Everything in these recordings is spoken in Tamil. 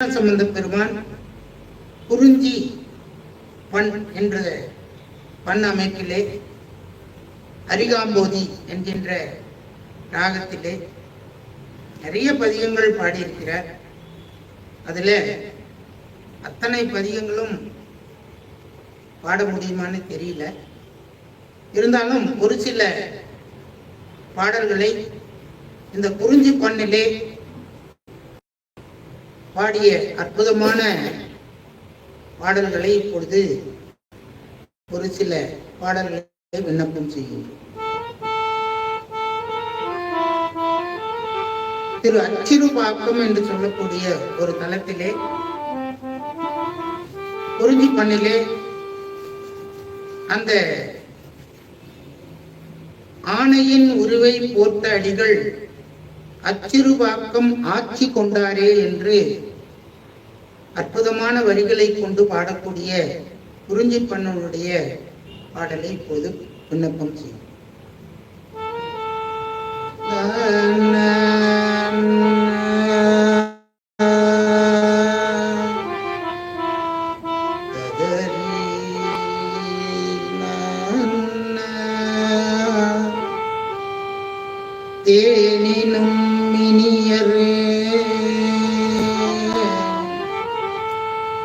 சம்பந்த பெருமான் குறிஞ்சி பண் என்ற பண் அமைப்பிலே அரிகாம்போதி என்கின்ற ராகத்திலே நிறைய பதிகங்கள் பாடியிருக்கிறார். அதுல அத்தனை பதிகங்களும் பாட முடியுமான்னு தெரியல. இருந்தாலும் ஒரு சில பாடல்களை இந்த குறிஞ்சி பண்ணிலே பாடிய அற்புதமான பாடல்களை இப்பொழுது ஒரு சில பாடல்களை விண்ணப்பம் செய்கின்றோம். திரு அச்சிறுபாக்கம் என்று சொல்லக்கூடிய ஒரு தளத்திலே குறிஞ்சி பண்ணிலே அந்த ஆணையின் உருவை போர்த்த அடிகள் அச்சிறுபாக்கம் ஆட்சி கொண்டாரே என்று அற்புதமான வரிகளை கொண்டு பாடக்கூடிய குறிஞ்சி பண்ணனுடைய பாடலை இப்போது விண்ணப்பம் செய்யும்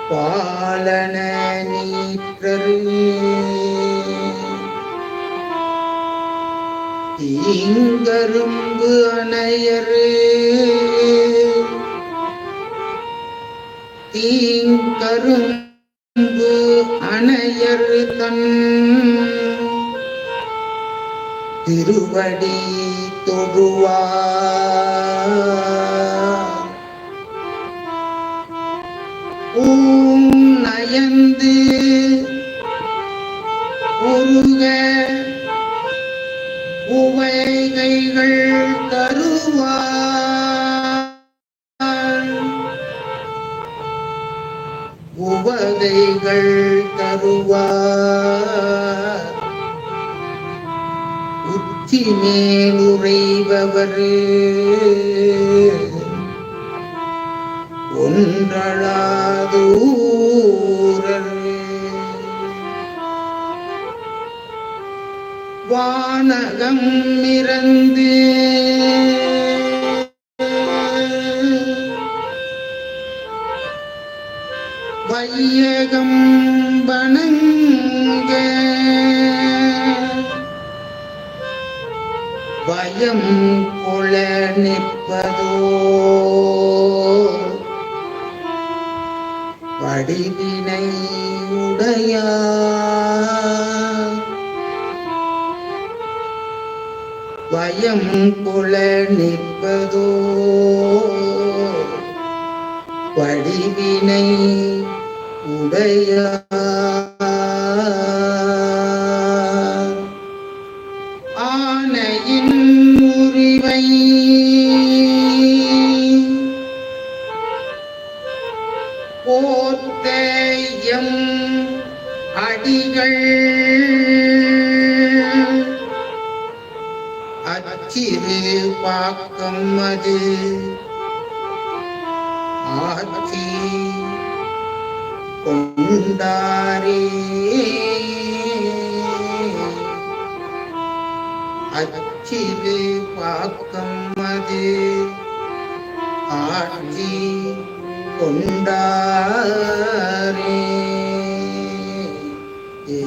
பாலன நீற்றரு. தீங்கரும்பு அணையரு. தீங்கரும்பு அணையரு தன் திருவடி தொழுவார். ஊம் நயந்து உருக வானகம் இறந்து வையகம் வணங்க. பயம் குள நிற்பதோ. படிவினை உடையா பயம் குல நிற்பதோ வடிவினை உடையார். போத்தேயம் அடிகள் அச்சிறு பாக்கம் அது ஆட்சி கொண்டாரே. அச்சிறு பாக்கம் அது ஆட்சி கொண்டாரே. ஏ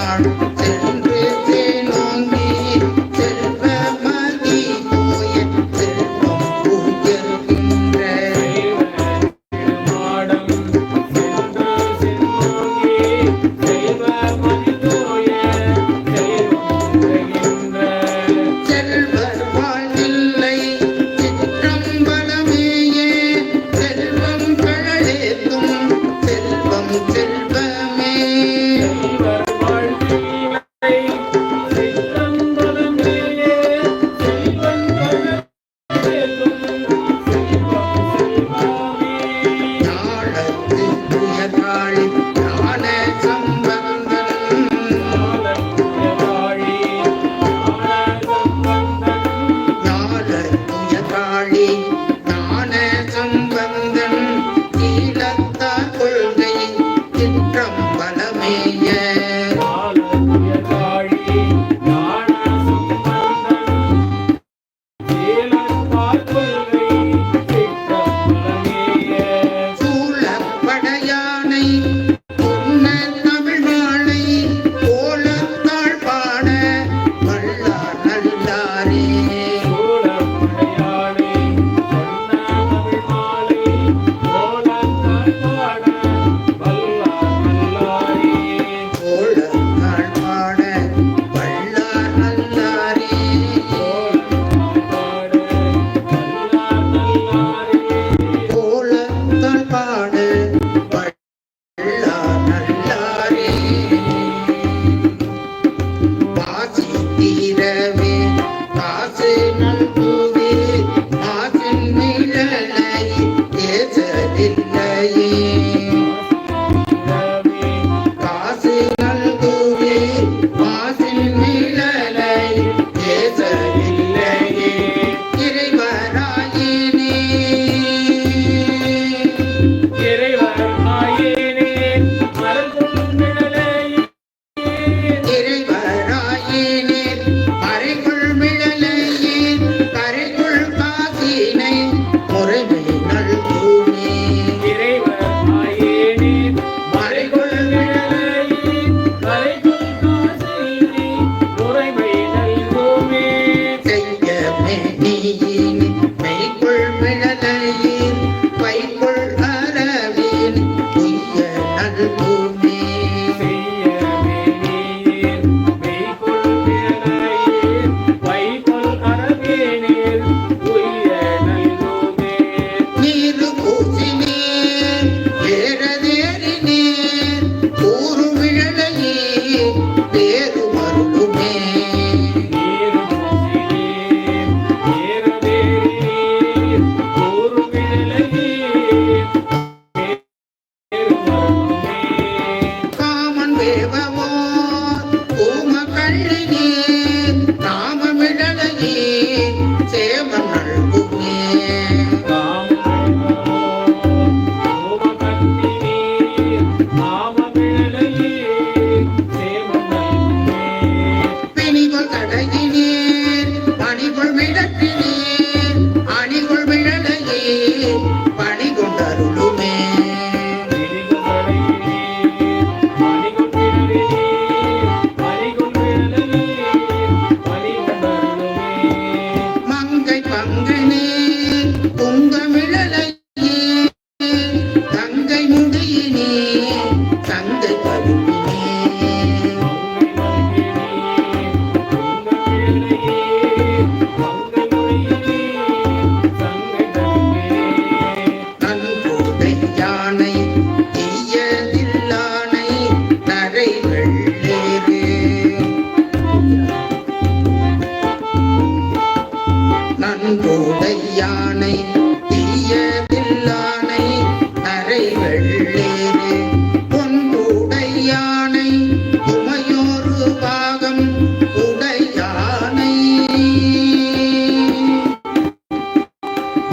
நாள் சென்று மிதத்தின்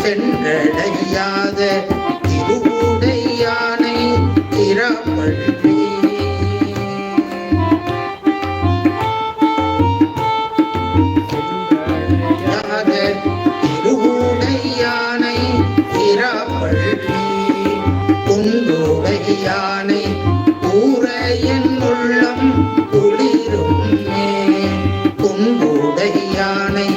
சென்றடையாத திருவுடையானை திறமல் திருவுடையானை திறமல் குந்துடையானை கூற என் உள்ளம் குளிரும் கும்புடையானை